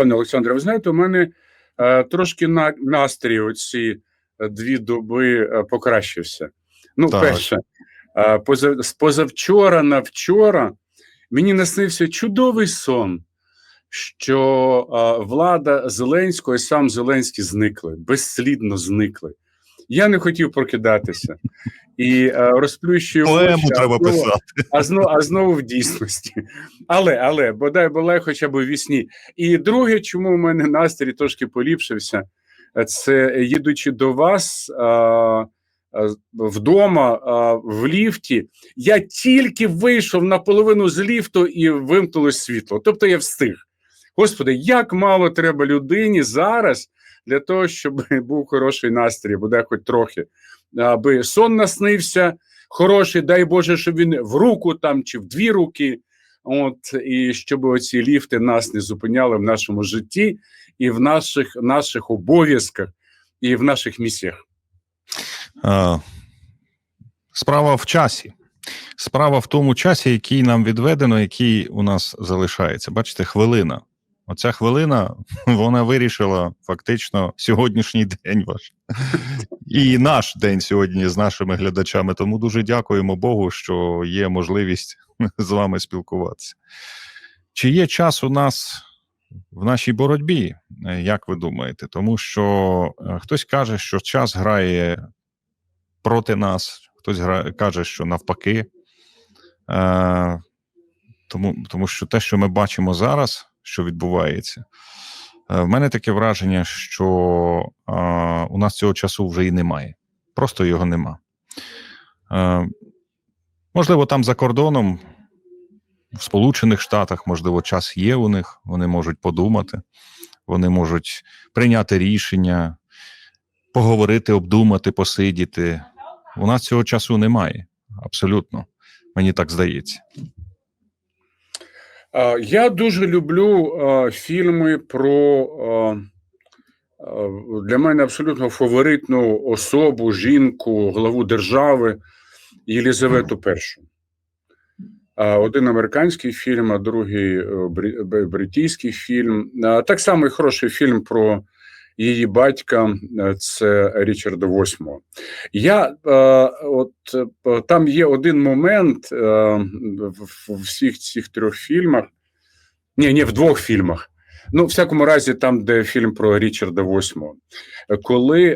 пане Олександре, ви знаєте, у мене е, трошки на, настрій оці е, дві доби е, покращився. Ну, Так. перше, е, поза, з позавчора на вчора мені наснився чудовий сон, що е, влада Зеленського і сам Зеленський зникли, безслідно зникли. Я не хотів прокидатися і е, розплющую Поему очі, а знову- писати. а знову, а знову в дійсності. Але, але, бодай бодай хоча б у вісні. І друге, чому у мене настрій трошки поліпшився, це їдучи до вас а, вдома в ліфті, я тільки вийшов наполовину з ліфту і вимкнулось світло. Тобто я встиг. Господи, як мало треба людині зараз для того, щоб був хороший настрій, буде хоч трохи, аби сон наснився хороший, дай Боже, щоб він в руку там чи в дві руки. От і щоб оці ліфти нас не зупиняли в нашому житті і в наших наших обов'язках, і в наших місіях. Справа в часі. Справа в тому часі, який нам відведено, який у нас залишається. Бачите, хвилина. Оця хвилина вона вирішила фактично сьогоднішній день ваш і наш день сьогодні з нашими глядачами. Тому дуже дякуємо Богу, що є можливість з вами спілкуватися. Чи є час у нас в нашій боротьбі? Е, Як ви думаєте? Тому що е, хтось каже, що час грає проти нас, хтось грає, каже, що навпаки. Е, тому, тому що те, що ми бачимо зараз, що відбувається, е, в мене таке враження, що е, у нас цього часу вже і немає. Просто його нема. Е, можливо, там за кордоном, в Сполучених Штатах, можливо, час є у них, вони можуть подумати, вони можуть прийняти рішення, поговорити, обдумати, посидіти. У нас цього часу немає. Абсолютно. Мені так здається. А, Я дуже люблю фільми про а, для мене абсолютно фаворитну особу, жінку, главу держави Єлізавету І. Один американський фільм, а другий е, бритійський фільм. Так само і хороший фільм про її батька е, це Річарда VIII. Я е, от е, там є один момент в, всіх цих трьох фільмах. Ні, ні, в двох фільмах. Ну, в всякому разі, там, де фільм про Річарда VIII. Коли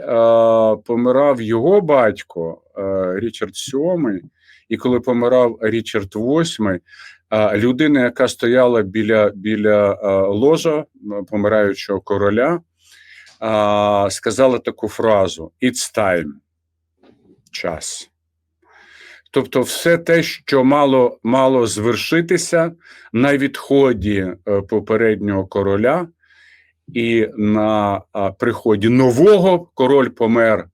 помирав його батько Річард VII, і коли помирав Річард VIII, е, людина, яка стояла біля, біля ложа помираючого короля, е, сказала таку фразу: It's time. Час. Тобто, все те, що мало мало звершитися на відході е, попереднього короля, і на приході нового король помер.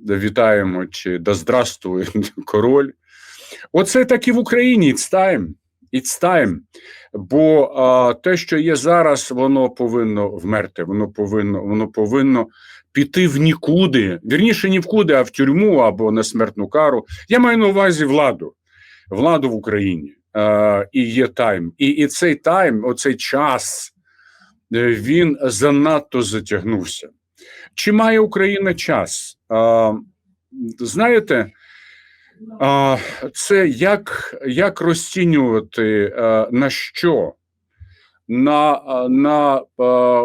Вітаємо чи да здравствує король. Оце так і в Україні. It's time. It's time. Бо а, те, що є зараз, воно повинно вмерти, воно повинно, воно повинно піти в нікуди. Вірніше, ні в куди, а в тюрму або на смертну кару. Я маю на увазі владу, владу в Україні. Е, і є тайм. І, і цей тайм, оцей час, е, він занадто затягнувся. Чи має Україна час? Е, знаєте, це як, як розцінювати е, на що? На, е, на е,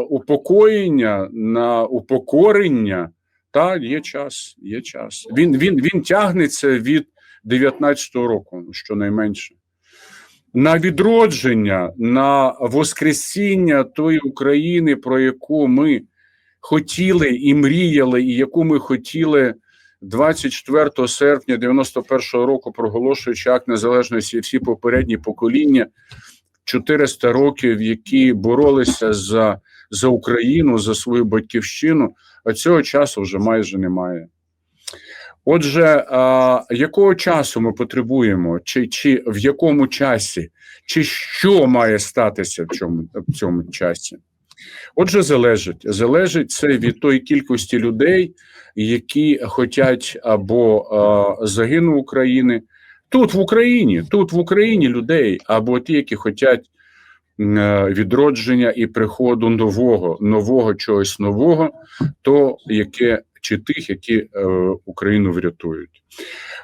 упокоєння, на упокорення. Та є час, є час. Він, він, він тягнеться від 19-го року, щонайменше. На відродження, на воскресіння тої України, про яку ми хотіли і мріяли, і яку ми хотіли 24 серпня 91-го року, проголошуючи акт незалежності всі попередні покоління, 400 років, які боролися за, за Україну, за свою батьківщину, а цього часу вже майже немає. Отже, а, якого часу ми потребуємо, чи, чи в якому часі, чи що має статися в цьому, в цьому часі? Отже, залежить. Залежить це від тої кількості людей, які хочуть або загину України тут в Україні, тут в Україні людей, або ті, які хочуть е, відродження і приходу нового, нового чогось нового, то яке чи тих, які е, Україну врятують.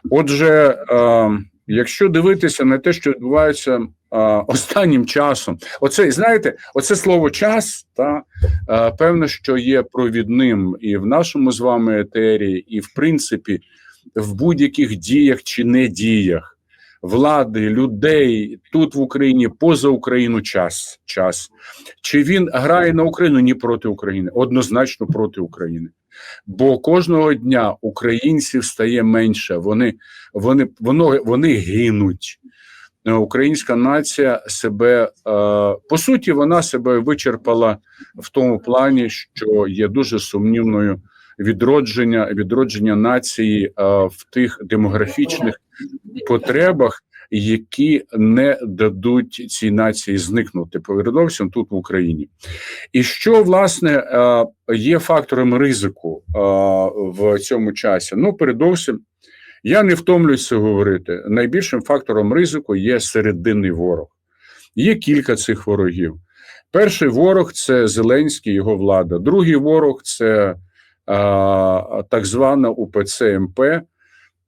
Отже, е, якщо дивитися на те, що відбувається е, останнім часом, оце знаєте, оце слово час, та е, певно, що є провідним і в нашому з вами етері, і в принципі в будь-яких діях чи не діях влади, людей тут в Україні, поза Україну час. час. Чи він грає на Україну? Ні проти України, однозначно проти України. Бо кожного дня українців стає менше. Вони, вони, воно, вони гинуть. Е, Українська нація себе е, по суті, вона себе вичерпала в тому плані, що є дуже сумнівною відродження, відродження нації е, в тих демографічних потребах, які не дадуть цій нації зникнути передовсім тут в Україні. І що власне е, є фактором ризику е, в цьому часі? Ну, передовсім, я не втомлююся говорити. Найбільшим фактором ризику є серединний ворог. Є кілька цих ворогів. Перший ворог це Зеленський, його влада. Другий ворог це а, так звана УПЦ МП.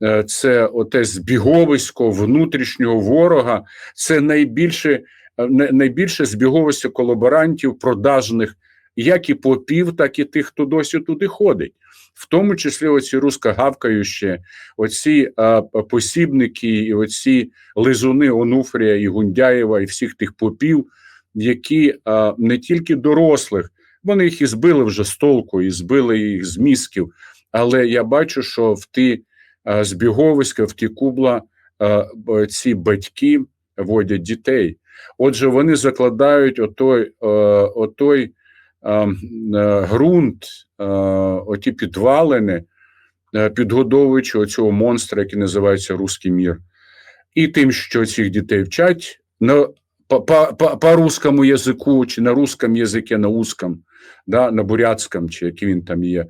Е, Це оте збіговисько внутрішнього ворога. Це найбільше, е, найбільше збіговисько колаборантів, продажних, як і попів, так і тих, хто досі туди ходить. В тому числі оці рускогавкаючі, оці а, посібники, і оці лизуни Онуфрія і Гундяєва, і всіх тих попів, які а, не тільки дорослих, вони їх і збили вже з толку, і збили їх з мізків. Але я бачу, що в ті збіговиська, в ті кубла ці батьки водять дітей. Отже, вони закладають отой, е, отой е, е, ґрунт, е, оті підвалини, е, підгодовуючи оцього монстра, який називається Руський мір. І тим, що цих дітей вчать на, по, по, по, русскому язику, чи на русском язикі, на узком, да, на бурятському, чи який він там є.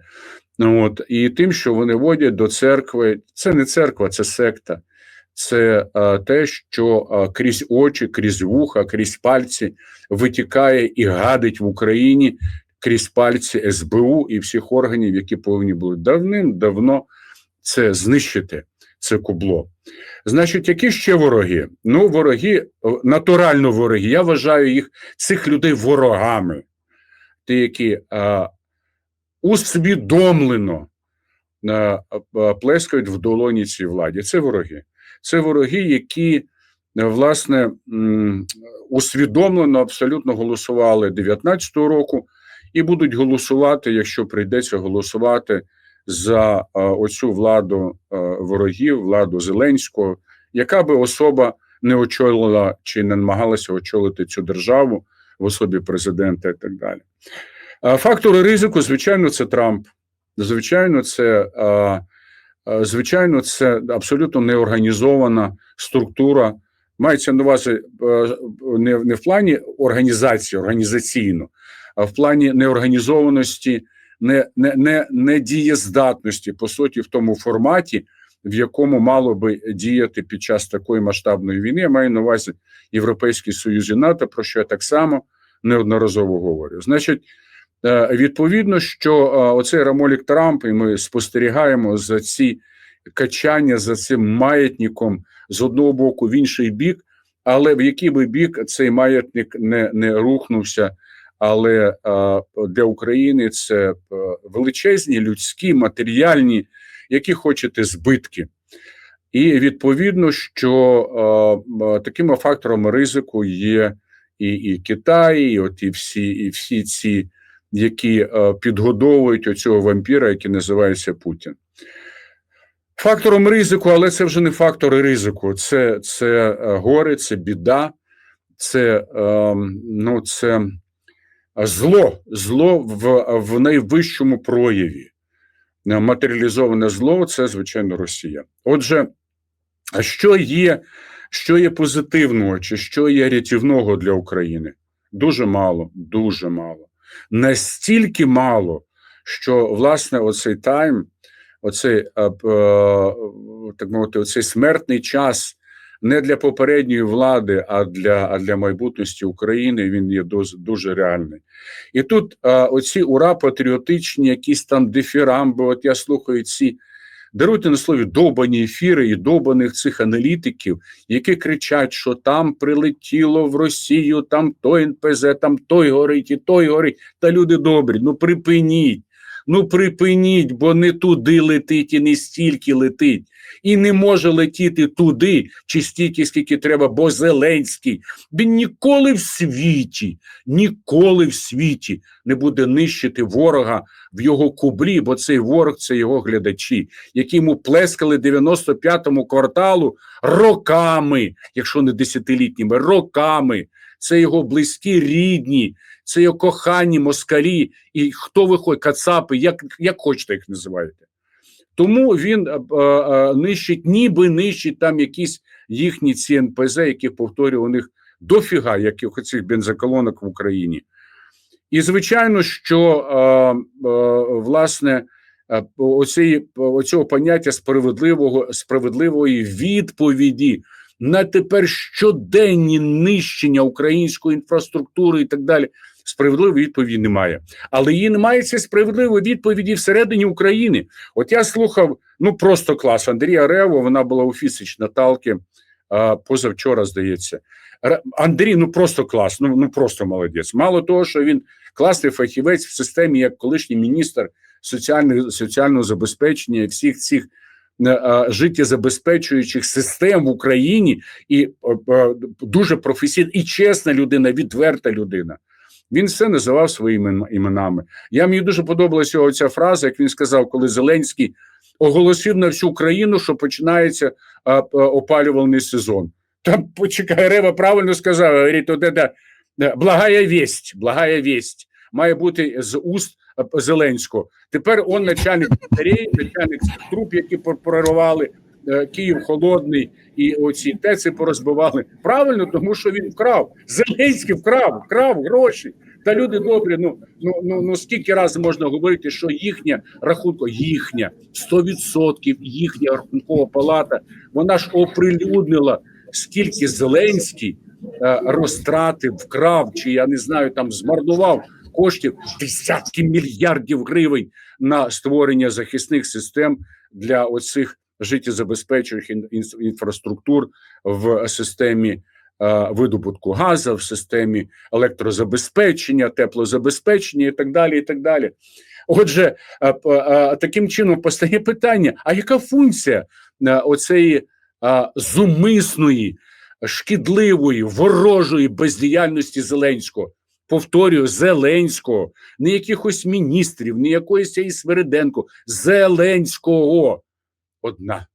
От, і тим, що вони водять до церкви, це не церква, це секта. Це е, те, що е, крізь очі, крізь вуха, крізь пальці витікає і гадить в Україні крізь пальці СБУ і всіх органів, які повинні були давним-давно це знищити, це кубло. Значить, які ще вороги? Ну, вороги, е, натурально вороги. Я вважаю їх цих людей ворогами, ті, які е, усвідомлено е, е, плескають в долоні цій владі. Це вороги. Це вороги, які е, власне усвідомлено абсолютно голосували 19-го року і будуть голосувати, якщо прийдеться голосувати за оцю владу ворогів, владу Зеленського, яка би особа не очолила чи не намагалася очолити цю державу в особі президента і так далі. Фактори ризику, звичайно, це Трамп. Звичайно, це звичайно, це абсолютно неорганізована структура. Мається на увазі не, не в плані організації, організаційно, а в плані неорганізованості, не, не, не, недієздатності, по суті, в тому форматі, в якому мало би діяти під час такої масштабної війни. Я маю на увазі Європейський Союз і НАТО, про що я так само неодноразово говорю. Значить, відповідно, що е, оцей Рамолік Трамп, і ми спостерігаємо за ці качання, за цим маятником з одного боку в інший бік, але в який би бік цей маятник не, не рухнувся. Але е, для України це е, величезні людські, матеріальні, які хочете збитки. І відповідно, що е, е, такими факторами ризику є і, і Китай, і от і всі, і всі ці, які е, підгодовують оцього вампіра, який називається Путін. Фактором ризику, але це вже не фактори ризику. Це, це е, горе, це біда, це, е, ну, це зло, зло в, в найвищому прояві. Е, Матеріалізоване зло це, звичайно, Росія. Отже, що є, що є позитивного, чи що є рятівного для України? Дуже мало, дуже мало. Настільки мало, що власне оцей тайм, оцей, е, е, так мовити, оцей смертний час не для попередньої влади, а для, а для майбутності України він є дуже, дуже реальний. І тут оці ура патріотичні, якісь там дифірамби, от я слухаю ці. Даруйте на слові довбані ефіри і довбаних цих аналітиків, які кричать, що там прилетіло в Росію, там той НПЗ, там той горить, і той горить. Та люди добрі, ну припиніть. Ну припиніть, бо не туди летить і не стільки летить. І не може летіти туди, чи стільки, скільки треба, бо Зеленський. Він ніколи в світі, ніколи в світі не буде нищити ворога в його кублі, бо цей ворог це його глядачі, які йому плескали 95-му кварталу роками, якщо не десятилітніми, роками. Це його близькі, рідні, це його кохані москалі, і хто виходить, кацапи, як, як хочете їх називаєте. Тому він е, е, нищить, ніби нищить там якісь їхні ці НПЗ, які повторюю, у них дофіга, яких оцих бензоколонок в Україні. І звичайно, що е, е, власне е, оцього поняття справедливого справедливої відповіді на тепер щоденні нищення української інфраструктури і так далі. Справедливої відповіді немає, але її немає цієї справедливої відповіді всередині України. От я слухав, ну просто клас. Андрія Рево, вона була у фісич Наталки позавчора, здається. Андрій, ну просто клас, ну, ну просто молодець. Мало того, що він класний фахівець в системі, як колишній міністр соціального, забезпечення всіх цих е, е, життєзабезпечуючих систем в Україні, і е, дуже професійна і чесна людина, відверта людина. Він все називав своїми іменами. Я мені дуже подобалася його ця фраза, як він сказав, коли Зеленський оголосив на всю країну, що починається опалювальний сезон. Там почекай, Рева правильно сказав, говорить, от це, благая весть, благая весть має бути з уст Зеленського. Тепер он начальник батареї, начальник труб, які прорвали Київ холодний, і оці ТЕЦи порозбивали. Правильно, тому що він вкрав. Зеленський вкрав, вкрав гроші. Та люди добрі. Ну ну ну ну скільки разів можна говорити, що їхня рахунка, їхня 100% їхня рахункова палата, вона ж оприлюднила, скільки Зеленський е, розтратив, вкрав, чи я не знаю, там змарнував коштів десятки мільярдів гривень на створення захисних систем для оцих життєзабезпечуючих ін- ін- інфраструктур в системі е, видобутку газу, в системі електрозабезпечення, теплозабезпечення і так далі. і так далі. Отже, е, е, таким чином постає питання: а яка функція оцеї зумисної, шкідливої, ворожої бездіяльності Зеленського? Повторюю, Зеленського, не якихось міністрів, не якоїсь Свериденко, Зеленського. Одна.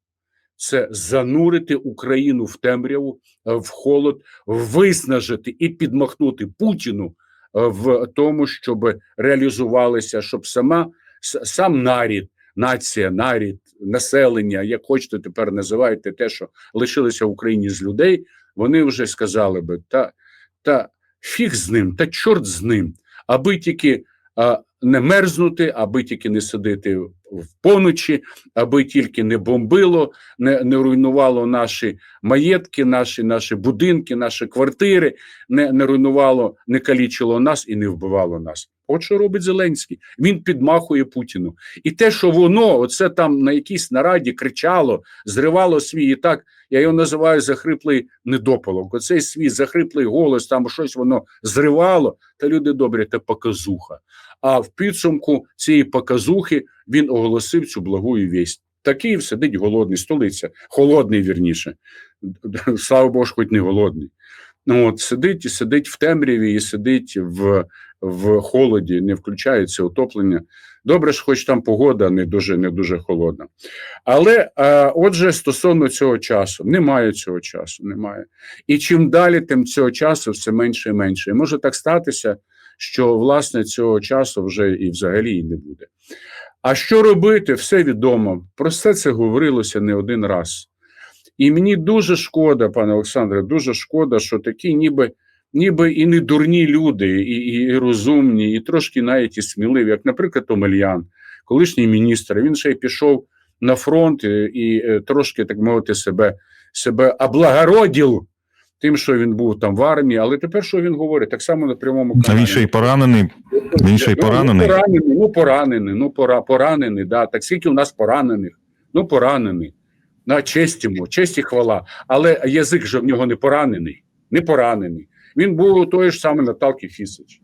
Це занурити Україну в темряву, е, в холод, виснажити і підмахнути Путіну е, в тому, щоб реалізувалися, щоб сама сам нарід, нація, нарід, населення, як хочете тепер називайте те, що лишилося в Україні з людей, вони вже сказали би, та, та фіг з ним, та чорт з ним, аби тільки не мерзнути, аби тільки не сидити в поночі, аби тільки не бомбило, не, не руйнувало наші маєтки, наші, наші будинки, наші квартири, не, не руйнувало, не калічило нас і не вбивало нас. От що робить Зеленський. Він підмахує Путіну. І те, що воно, оце там на якійсь нараді кричало, зривало свій і так. Я його називаю захриплий недопалок. Оцей свій захриплий голос, там щось воно зривало, та люди добрі, це показуха. А в підсумку цієї показухи він оголосив цю благую вість. Та Київ сидить голодний, столиця, холодний вірніше. Слава Богу, хоч не голодний. Ну, от сидить і сидить в темряві, і сидить в, в холоді, не включається отоплення. Добре ж, хоч там погода не дуже не дуже холодна. Але е, отже, стосовно цього часу, немає цього часу, немає. І чим далі, тим цього часу все менше і менше. І може так статися, що власне цього часу вже і взагалі і не буде. А що робити, все відомо. Про все це говорилося не один раз. І мені дуже шкода, пане Олександре, дуже шкода, що такі, ніби, ніби і не дурні люди, і, і, і розумні, і трошки навіть і сміливі, як, наприклад, Омельян, колишній міністр. Він ще й пішов на фронт і, і е, трошки, так мовити, себе себе облагородив тим, що він був там в армії. Але тепер що він говорить? Так само на прямому А каналі. він ще й поранений. Він ще й Ну, поранений. Ну, поранений, ну поранений, ну пора, поранений, да. Так скільки у нас поранених? Ну, поранений. На честь йому, честь і хвала. Але язик же в нього не поранений. Не поранений. Він був у тої ж саме Наталки Фісич.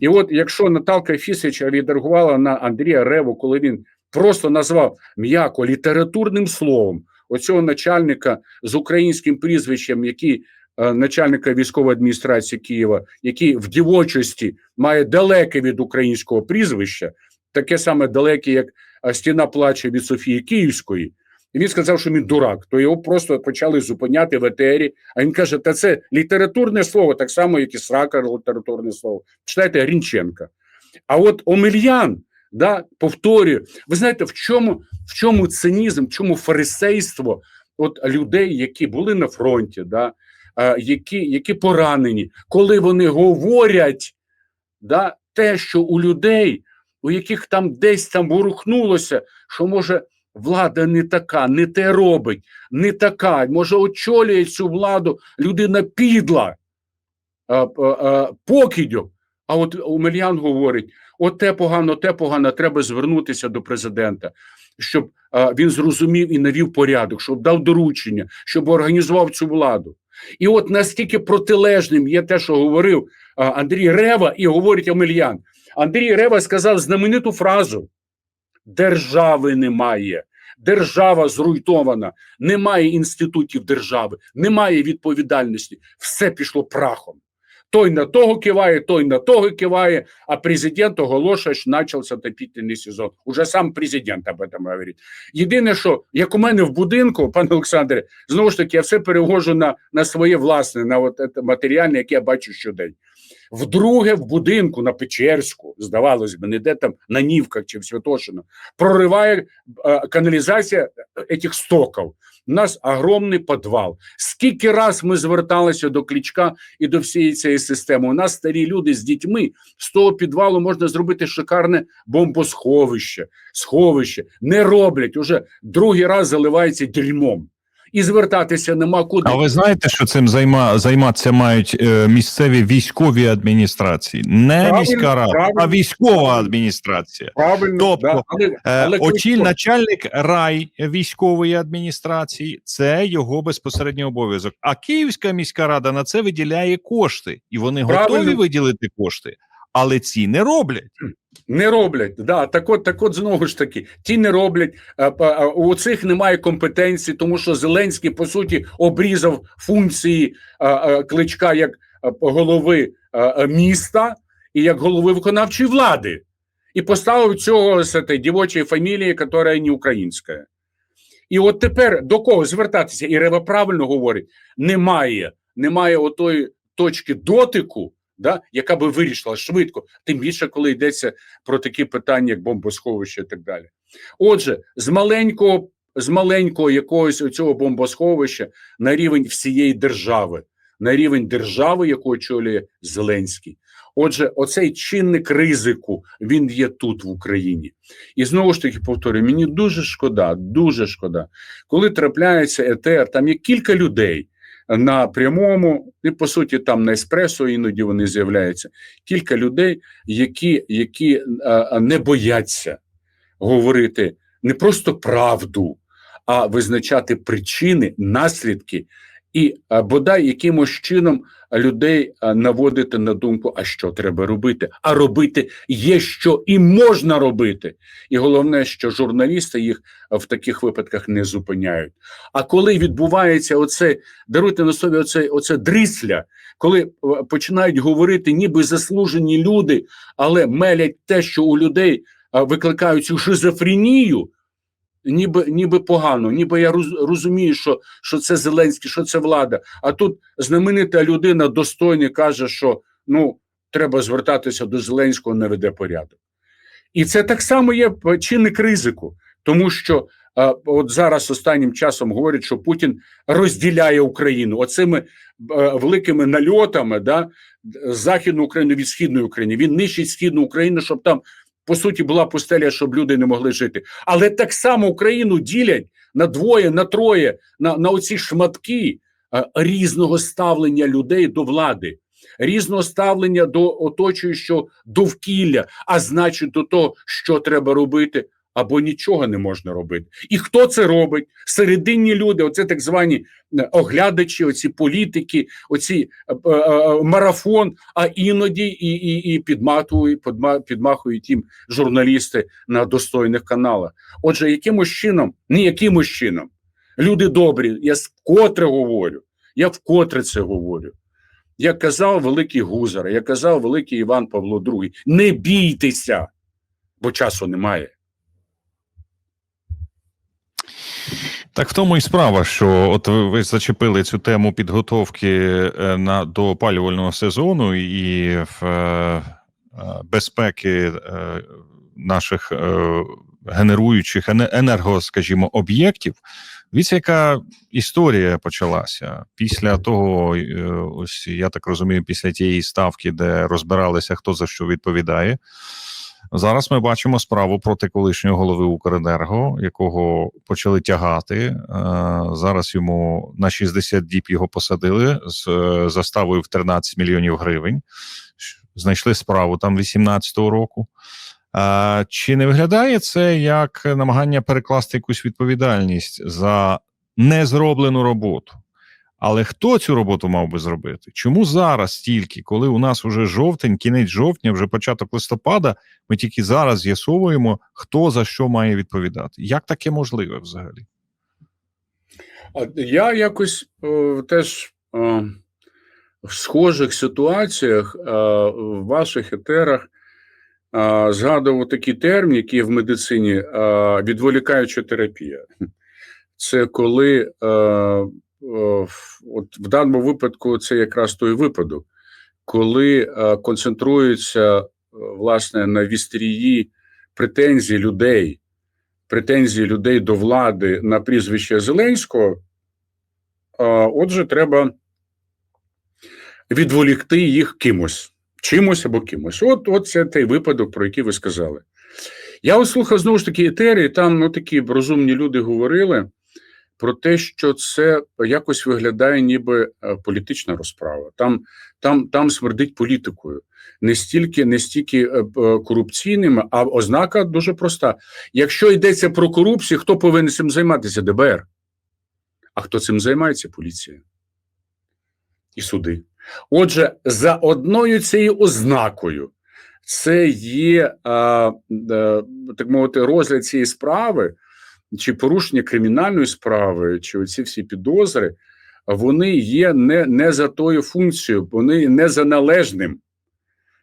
І от якщо Наталка Фісич відреагувала на Андрія Реву, коли він просто назвав м'яко літературним словом оцього начальника з українським прізвищем, який е, начальника військової адміністрації Києва, який в дівочості має далеке від українського прізвища, таке саме далеке, як е, стіна плаче від Софії Київської. І він сказав, що він дурак, то його просто почали зупиняти в етері. А він каже: та це літературне слово, так само, як і срака літературне слово. Читайте Грінченка. А от Омельян, да, повторюю, ви знаєте, в чому, в чому цинізм, в чому фарисейство от людей, які були на фронті, да, а, які, які поранені, коли вони говорять да, те, що у людей, у яких там десь там ворухнулося, що може влада не така, не те робить, не така, може очолює цю владу людина підла, а, а, а, покидьок. А от Омельян говорить: от те погано, те погано, треба звернутися до президента, щоб він зрозумів і навів порядок, щоб дав доручення, щоб організував цю владу. І от настільки протилежним є те, що говорив Андрій Рева, і говорить Омельян. Андрій Рева сказав знамениту фразу: держави немає. Держава зруйнована, немає інститутів держави, немає відповідальності. Все пішло прахом. Той на того киває, той на того киває, а президент оголошує, що почався отопительний сезон. Уже сам президент об этом говорить. Єдине, що як у мене в будинку, пане Олександре, знову ж таки, я все перевожу на, на своє власне, на от матеріальне, яке я бачу щодень. Вдруге в будинку на Печерську, здавалось би, не де там на Нівках чи в Святошино, прориває е, каналізація цих стоків. У нас огромний підвал. Скільки раз ми зверталися до Кличка і до всієї цієї системи? У нас старі люди з дітьми з того підвалу можна зробити шикарне бомбосховище, сховище. Не роблять уже другий раз заливається дерьмом. І звертатися нема куди. А ви знаєте, що цим займа, займатися мають е, місцеві військові адміністрації? Не Правильно, міська рада, правильно. а військова адміністрація. Правильно, Тобто, да, але, Е, але очіль, начальник рай військової адміністрації це його безпосередній обов'язок. А Київська міська рада на це виділяє кошти, і вони готові виділити кошти, але ці не роблять. Не роблять, да так от так от знову ж таки, ті не роблять. У цих немає компетенції, тому що Зеленський по суті обрізав функції кличка як голови міста і як голови виконавчої влади, і поставив цього з дівочої фамілії, яка не українська. І от тепер до кого звертатися? І Рева правильно говорить: немає, немає отої точки дотику. Да, яка би вирішила швидко, тим більше, коли йдеться про такі питання, як бомбосховище і так далі. Отже, з маленького, з маленького якогось цього бомбосховища на рівень всієї держави, на рівень держави, яку очолює Зеленський. Отже, оцей чинник ризику він є тут в Україні. І знову ж таки повторюю, мені дуже шкода, дуже шкода, коли трапляється етер, там є кілька людей на прямому, і по суті, там на еспресо іноді вони з'являються. Кілька людей, які, які не бояться говорити не просто правду, а визначати причини, наслідки, і бодай якимось чином людей наводити на думку, а що треба робити. А робити є що і можна робити. І головне, що журналісти їх в таких випадках не зупиняють. А коли відбувається оце, даруйте на собі оце, оце дрисля, коли починають говорити, ніби заслужені люди, але мелять те, що у людей викликають цю шизофренію, ніби, ніби погано, ніби я розумію, що, що це Зеленський, що це влада. А тут знаменита людина достойна каже, що ну, треба звертатися до Зеленського, не веде порядок. І це так само є чинник ризику, тому що а, от зараз останнім часом говорять, що Путін розділяє Україну оцими е, великими нальотами, да, Західну Україну від Східної України. Він нищить Східну Україну, щоб там по суті була пустеля, щоб люди не могли жити. Але так само Україну ділять на двоє, на троє, на, на оці шматки е, різного ставлення людей до влади, різного ставлення до оточуючого довкілля, а значить, до того, що треба робити. Або нічого не можна робити. І хто це робить? Серединні люди, оце так звані е, оглядачі, оці політики, оці е, е, е, марафон, а іноді і, і, і підмахують, підма- підмахують їм журналісти на достойних каналах. Отже, якимось чином, не якимось чином, люди добрі, я вкотре говорю, я вкотре це говорю. Як казав великий Гузар, як казав великий Іван Павло II, не бійтеся, бо часу немає. Так в тому і справа, що от ви, зачепили цю тему підготовки е, на до опалювального сезону і в е, е, безпеки е, наших е, генеруючих ене- енерго, скажімо, об'єктів. Дивіться, яка історія почалася після того, е, ось я так розумію, після тієї ставки, де розбиралися, хто за що відповідає. Зараз ми бачимо справу проти колишнього голови Укренерго, якого почали тягати. Е, Зараз йому на 60 діб його посадили з е, заставою в 13 мільйонів гривень. Знайшли справу там 18-го року. Е, Чи не виглядає це як намагання перекласти якусь відповідальність за незроблену роботу? Але хто цю роботу мав би зробити? Чому зараз тільки, коли у нас уже жовтень, кінець жовтня, вже початок листопада, ми тільки зараз з'ясовуємо, хто за що має відповідати? Як таке можливе взагалі? Я якось е, теж е, в схожих ситуаціях е, в ваших етерах згадував такий термін, який в медицині відволікаюча терапія. Це коли от в даному випадку це якраз той випадок, коли е, концентруються е, власне на вістрії претензій людей, претензії людей до влади на прізвище Зеленського. Отже, треба відволікти їх кимось, чимось або кимось. От, от це той випадок, про який ви сказали. Я от слухав знову ж таки етери, там ну, такі розумні люди говорили про те, що це якось виглядає ніби е, політична розправа. Там, там, там смердить політикою. Не стільки, не стільки е, е, корупційними, а ознака дуже проста. Якщо йдеться про корупцію, хто повинен цим займатися? ДБР. А хто цим займається? Поліція і суди. Отже, за одною цією ознакою це є, так мовити, розгляд цієї справи, чи порушення кримінальної справи, чи оці всі підозри, вони є не, не за тою функцією, вони не за належним.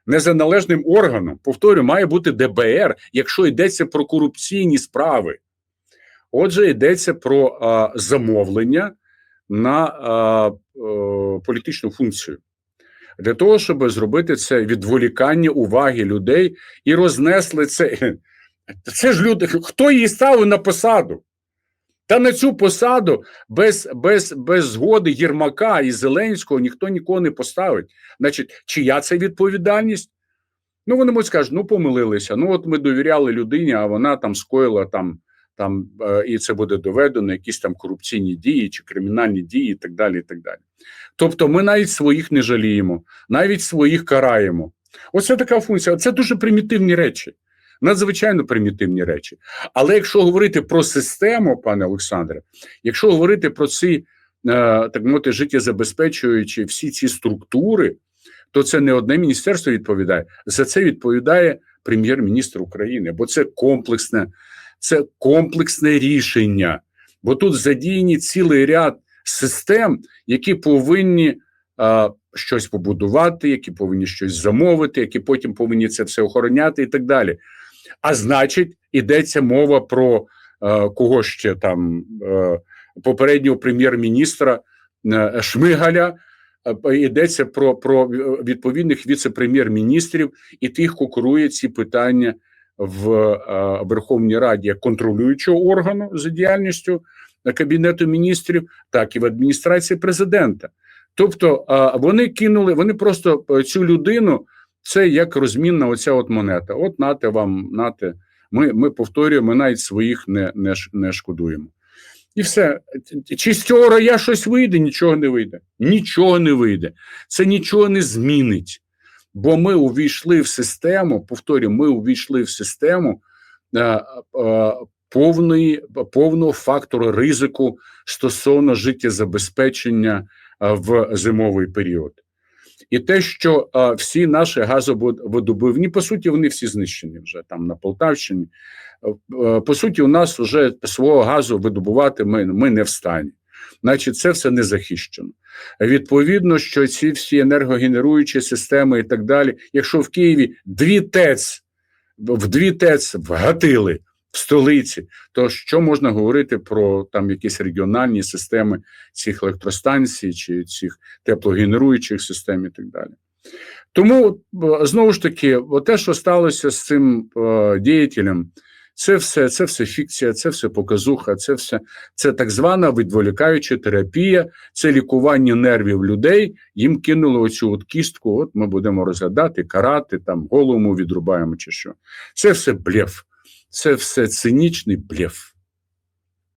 Не за належним органом. Повторюю, має бути ДБР, якщо йдеться про корупційні справи. Отже, йдеться про а, замовлення на а, е, політичну функцію. Для того, щоб зробити це відволікання уваги людей і рознесли це. Це ж люди, хто її ставив на посаду? Та на цю посаду без, без, без згоди Єрмака і Зеленського ніхто нікого не поставить. Значить, чия це відповідальність? Ну, вони можуть скажуть, ну помилилися. Ну, от ми довіряли людині, а вона там скоїла там, там е, і це буде доведено, якісь там корупційні дії чи кримінальні дії, і так далі. і так далі. Тобто, ми навіть своїх не жаліємо, навіть своїх караємо. Оце така функція. Це дуже примітивні речі, надзвичайно примітивні речі. Але якщо говорити про систему, пане Олександре, якщо говорити про ці е, так мовити життєзабезпечуючі всі ці структури, то це не одне міністерство відповідає. За це відповідає прем'єр-міністр України, бо це комплексне, це комплексне рішення. Бо тут задіяні цілий ряд систем, які повинні а, щось побудувати, які повинні щось замовити, які потім повинні це все охороняти і так далі. А значить, йдеться мова про е, кого ще там е, попереднього прем'єр-міністра е, Шмигаля. Е, Йдеться про, про відповідних віце-прем'єр-міністрів і тих, хто курує ці питання в е, Верховній Раді як контролюючого органу за діяльністю Кабінету міністрів, так і в адміністрації президента. Тобто вони кинули, вони просто е, цю людину це як розмінна оця от монета. От нате вам, нате. Ми, ми повторюємо, навіть своїх не, не, не шкодуємо. І все. Чи з цього рая щось вийде? Нічого не вийде. Нічого не вийде. Це нічого не змінить. Бо ми увійшли в систему, повторюю, ми увійшли в систему е, е, повної, повного фактору ризику стосовно життєзабезпечення е, в зимовий період. І те, що е, всі наші газовидобувні, по суті, вони всі знищені вже там на Полтавщині. Е, По суті, у нас вже свого газу видобувати ми, ми не в стані. Значить, це все не захищено. Відповідно, що ці всі енергогенеруючі системи і так далі, якщо в Києві дві ТЕЦ, в дві ТЕЦ вгатили в столиці, то що можна говорити про там якісь регіональні системи цих електростанцій чи цих теплогенеруючих систем і так далі. Тому знову ж таки, те, що сталося з цим е, діятелем, це все, це все фікція, це все показуха, це все це так звана відволікаюча терапія, це лікування нервів людей. Їм кинули оцю от кістку. От ми будемо розглядати, карати, там голову відрубаємо чи що. Це все блеф, це все цинічний блеф.